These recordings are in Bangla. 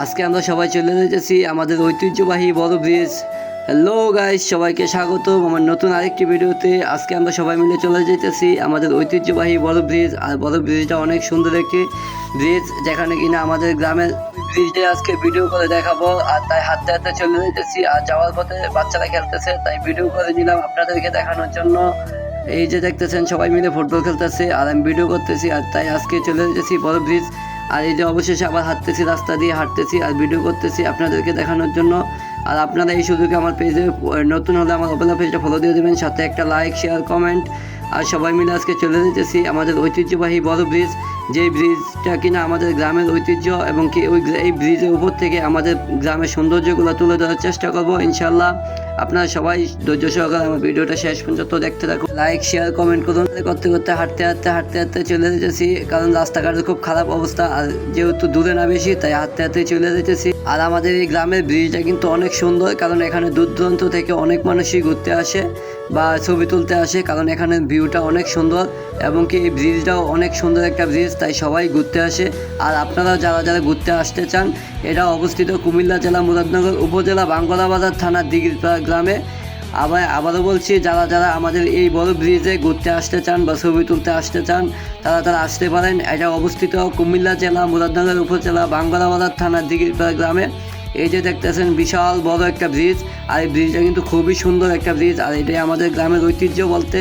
আজকে আমরা সবাই চলে যেতেছি আমাদের ঐতিহ্যবাহী বড় ব্রিজ হ্যালো গাইস সবাইকে স্বাগত আমার নতুন আরেকটি ভিডিওতে। আজকে আমরা সবাই মিলে চলে যেতেছি আমাদের ঐতিহ্যবাহী বড় ব্রিজ আর বড় ব্রিজটা অনেক সুন্দর একটি ব্রিজ যেখানে কিনা আমাদের গ্রামের ব্রিজে আজকে ভিডিও করে দেখাবো। আর তাই হাঁটতে হাতে চলে যেতেছি। আর যাওয়ার পথে বাচ্চারা খেলতেছে, তাই ভিডিও করে নিলাম আপনাদেরকে দেখানোর জন্য। এই যে দেখতেছেন, সবাই মিলে ফুটবল খেলতেছে। আর আমি ভিডিও করতেছি, আর তাই আজকে চলে যেতেছি বড় ব্রিজ আর এই যে অবশেষে আবার হাঁটতেছি, রাস্তা দিয়ে হাঁটতেছি আর ভিডিও করতেছি আপনাদেরকে দেখানোর জন্য। আর আপনারা এই সুযোগে আমার পেজে নতুন হলে আমার অপেলা পেজটা ফলো দিয়ে দেবেন, সাথে একটা লাইক শেয়ার কমেন্ট আর সবাই মিলে আজকে চলে যেতেছি আমাদের ঐতিহ্যবাহী বড় ব্রিজ যেই ব্রিজটা কিনা আমাদের গ্রামের ঐতিহ্য এবং কি ওই এই ব্রিজের উপর থেকে আমাদের গ্রামের সৌন্দর্যগুলো তুলে ধরার চেষ্টা করব ইনশাল্লাহ আপনারা সবাই ধৈর্য সহকারে আমার ভিডিওটা শেষ পর্যন্ত দেখতে থাকুন। লাইক শেয়ার কমেন্ট করুন। করতে করতে হাঁটতে হাঁটতে হাঁটতে হাঁটতে চলে যেতেছি, কারণ রাস্তাঘাটের খুব খারাপ অবস্থা, আর যেহেতু দূরে না বেশি, তাই হাঁটতে হাঁটতে চলে যেতেছি। আর আমাদের এই গ্রামের ব্রিজটা কিন্তু অনেক সুন্দর, কারণ এখানে দূর দূরান্ত থেকে অনেক মানুষই ঘুরতে আসে বা ছবি তুলতে আসে, কারণ এখানে ভিউটা অনেক সুন্দর এবং কি এই ব্রিজটাও অনেক সুন্দর একটা ব্রিজ। তাই সবাই ঘুরতে আসে। আর আপনারা যারা যারা ঘুরতে আসতে চান এটা অবস্থিত কুমিল্লা জেলা, মুরাদনগর উপজেলা বাঙ্গলাবাজার থানার দিঘিরপাড়া গ্রামে। আবার আবারও বলছি, যারা যারা আমাদের এই বড় ব্রিজে ঘুরতে আসতে চান বা ছবি তুলতে আসতে চান, তারা তারা আসতে পারেন। এটা অবস্থিত কুমিল্লা জেলা, মুরাদনগর উপজেলা বাঙ্গলাবাজার থানার দিঘিরপাড়া গ্রামে। এই যে দেখতেছেন, বিশাল বড় একটা ব্রিজ। আর এই ব্রিজটা কিন্তু খুবই সুন্দর একটা ব্রিজ। আর এটাই আমাদের গ্রামের ঐতিহ্য বলতে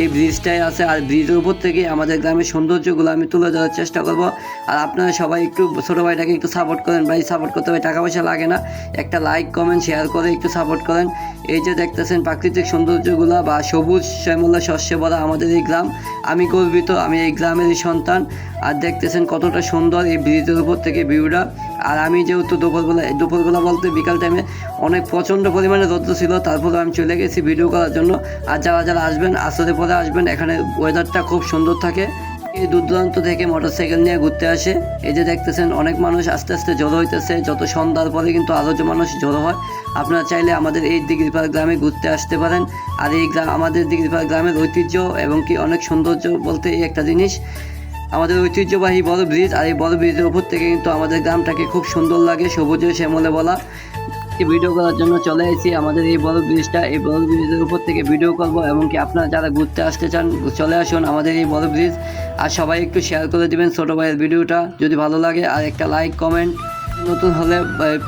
এই ব্রিজটাই আছে। আর ব্রিজের উপর থেকে আমাদের গ্রামের সৌন্দর্যগুলো আমি তুলে ধরার চেষ্টা করব। আর আপনারা সবাই একটু ছোটো ভাইটাকে একটু সাপোর্ট করেন। ভাই সাপোর্ট করতে হবে টাকা পয়সা লাগে না। একটা লাইক কমেন্ট শেয়ার করে একটু সাপোর্ট করেন। এই যে দেখতেছেন প্রাকৃতিক সৌন্দর্যগুলো বা সবুজ শ্যামলা শস্যে ভরা আমাদের এই গ্রাম। আমি গর্বিত, আমি এই গ্রামেরই সন্তান। আর দেখতেছেন কতটা সুন্দর এই ব্রিজের উপর থেকে ভিউটা আর আমি যেহেতু দুপুরবেলা দুপুরবেলা বলতে বিকাল টাইমে অনেক প্রচণ্ড পরিমাণে রৌদ্র ছিল তারপরে আমি চলে গেছি ভিডিও করার জন্য। আর যারা যারা আসবেন আসরে পরে আসবেন, এখানে ওয়েদারটা খুব সুন্দর থাকে। এই দূর দূরান্ত থেকে মোটরসাইকেল নিয়ে ঘুরতে আসে। এই যে দেখতেছেন, অনেক মানুষ আস্তে আস্তে জড়ো হইতেছে। যত সন্ধ্যার পরে কিন্তু আরও যে মানুষ জড়ো হয়, আপনারা চাইলে আমাদের এই দিঘিরপাড় গ্রামে ঘুরতে আসতে পারেন। আর এই গ্রাম আমাদের দিঘিরপাড় গ্রামের ঐতিহ্য এবং কি অনেক সৌন্দর্য বলতে এই একটা জিনিস। আমাদের ঐতিহ্যবাহী বড় ব্রিজ আর এই বড় ব্রিজের উপর থেকে কিন্তু আমাদের গ্রামটাকে খুব সুন্দর লাগে, সবুজে শ্যামলে বলা। ভিডিও করার জন্য চলে এসেছি আমাদের এই বড় ব্রিজটা। এই বড় ব্রিজের উপর থেকে ভিডিও করব এমনকি আপনারা যারা ঘুরতে আসতে চান, চলে আসুন আমাদের এই বড় ব্রিজ। আর সবাই একটু শেয়ার করে দেবেন ছোটো ভাইয়ের ভিডিওটা যদি ভালো লাগে। আর একটা লাইক কমেন্ট নতুন হলে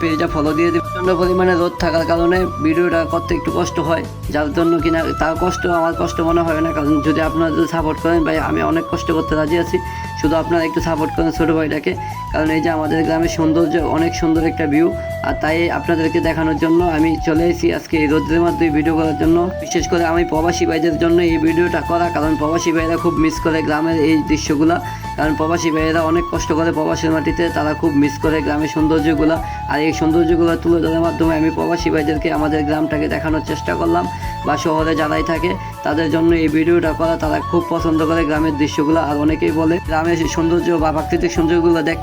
পেজটা ফলো দিয়ে দেবেন প্রচণ্ড পরিমাণে রোদ থাকার কারণে ভিডিওটা করতে একটু কষ্ট হয়। যার জন্য কিনা তার কষ্ট, আমার কষ্ট মনে হয় না। কারণ যদি আপনারা যদি সাপোর্ট করেন, ভাই, আমি অনেক কষ্ট করতে রাজি আছি। শুধু আপনারা একটু সাপোর্ট করেন ছোটো ভাইটাকে। কারণ এই যে আমাদের গ্রামের সৌন্দর্য, অনেক সুন্দর একটা ভিউ আর তাই আপনাদেরকে দেখানোর জন্য আমি চলে এসেছি আজকে এই রোদ্রের মাধ্যমে ভিডিও করার জন্য। বিশেষ করে আমি প্রবাসী ভাইদের জন্য এই ভিডিওটা করা, কারণ প্রবাসী ভাইরা খুব মিস করে গ্রামের এই দৃশ্যগুলো। কারণ প্রবাসী ভাইয়েরা অনেক কষ্ট করে প্রবাসের মাটিতে, তারা খুব মিস করে গ্রামের সৌন্দর্যগুলো। আর এই সৌন্দর্যগুলো তুলে ধরার মাধ্যমে আমি প্রবাসী ভাইদেরকে আমাদের গ্রামটাকে দেখানোর চেষ্টা করলাম বা শহরে যারাই থাকে, তাদের জন্য এই ভিডিওটা করা তারা খুব পছন্দ করে গ্রামের দৃশ্যগুলো। আর অনেকেই বলে, গ্রামের সৌন্দর্য বা প্রাকৃতিক সৌন্দর্যগুলো দেখতে